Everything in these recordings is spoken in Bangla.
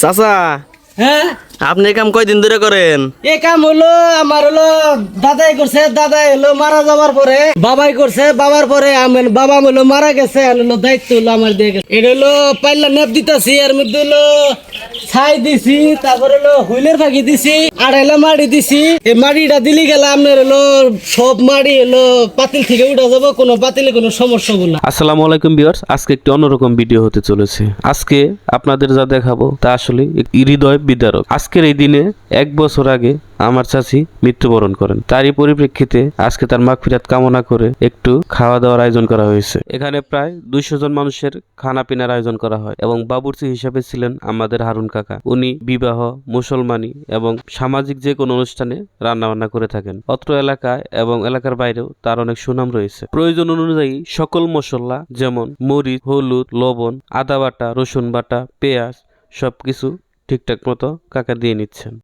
চাচা হ্যাঁ? আপনি কাম কয়দিন ধরে করেন? এ কাম হলো আমার হলো দাদাই করছে দাদাই হলো মারা যাওয়ার পরে বাবাই করছে বাবার পরে আমার বাবা হলো মারা গেছে হলো দায়িত্ব হলো আমার দিয়ে গেছে। এটা হলো পাইলা নেপ দিতেছি এর মধ্যে হলো ছাই দিছি, তারপরে হলো হুইলের ফাঁকি দিছি, আড়াইলা মাড়ি দিছি। এই মাড়িটা দিলি গেলে আপনার হলো সব মাড়ি হলো পাতিল থেকে উঠা যাব, কোনো পাতিলে কোনো সমস্যা হব না। আসসালামু আলাইকুম ভিউয়ার্স, আজকে একটি অন্যরকম ভিডিও হতে চলেছে। আজকে আপনাদের যা দেখাবো তা আসলে হৃদয় বিদারক। আজকের এই দিনে এক বছর আগে আমার চাচি মৃত্যুবরণ করেন। তারই পরিপ্রেক্ষিতে আজকে তার মাগফিরাত কামনা করে একটু খাওয়া দাওয়ার আয়োজন করা হয়েছে। এখানে প্রায় দুইশো জন মানুষের খানা পিনার আয়োজন করা হয় এবং বাবুর্চি হিসাবে ছিলেন আমাদের হারুন কাকা। উনি বিবাহ, মুসলমানি এবং সামাজিক যে কোনো অনুষ্ঠানে রান্না বান্না করে থাকেন। অত্র এলাকায় এবং এলাকার বাইরেও তার অনেক সুনাম রয়েছে। প্রয়োজন অনুযায়ী সকল মশলা যেমন মরিচ, হলুদ, লবণ, আদা বাটা, রসুন বাটা, পেঁয়াজ সবকিছু ঠিকঠাক মতো কাকা দিয়ে নিচ্ছেন।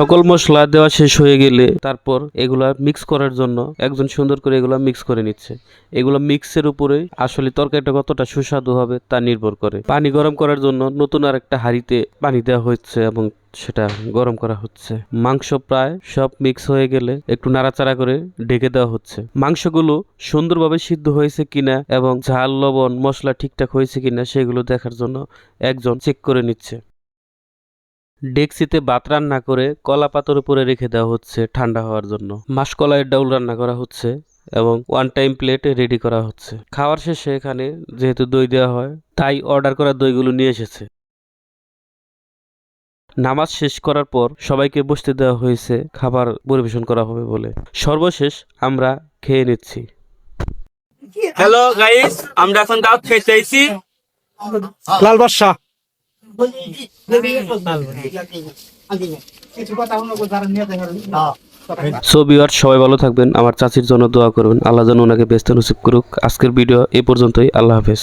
সকল মশলা দেওয়া শেষ হয়ে গেলে তারপর এগুলা মিক্স করার জন্য একজন সুন্দর করে এগুলা মিক্স করে নিচ্ছে। এগুলো মিক্সের উপরে আসলে তরকারিটা কতটা সুস্বাদু হবে তা নির্ভর করে। পানি গরম করার জন্য নতুন আর একটা হাঁড়িতে পানি দেওয়া হচ্ছে এবং সেটা গরম করা হচ্ছে। মাংস প্রায় সব মিক্স হয়ে গেলে একটু নাড়াচাড়া করে ঢেকে দেওয়া হচ্ছে। মাংসগুলো সুন্দরভাবে সিদ্ধ হয়েছে কিনা এবং ঝাল, লবণ, মশলা ঠিকঠাক হয়েছে কিনা সেগুলো দেখার জন্য একজন চেক করে নিচ্ছে। ডেক্সিতে ভাত রান্না করে কলা পাতার উপরে রেখে দেওয়া হচ্ছে ঠান্ডা হওয়ার জন্য। মাসকলাইয়ের ডাউল রান্না করা হচ্ছে এবং ওয়ান টাইম প্লেট রেডি করা হচ্ছে। খাওয়ার শেষে এখানে যেহেতু দই দেওয়া হয় তাই অর্ডার করা দইগুলো নিয়ে এসেছে। নামাজ শেষ করার পর সবাইকে বসতে দেওয়া হয়েছে খাবার পরিবেশন করা হবে বলে। সর্বশেষ আমরা খেয়ে নিচ্ছি। হ্যালো গাইস আমরা এখন দাওয়াত খেতে লাল বাদশাহ। সো সবাই ভালো থাকবেন। আমার চাচির জন্য দোয়া করবেন। আল্লাহ যেন ওনাকে ব্যস্ত নসিব করুক। আজকের ভিডিও এই পর্যন্তই। আল্লাহ হাফেজ।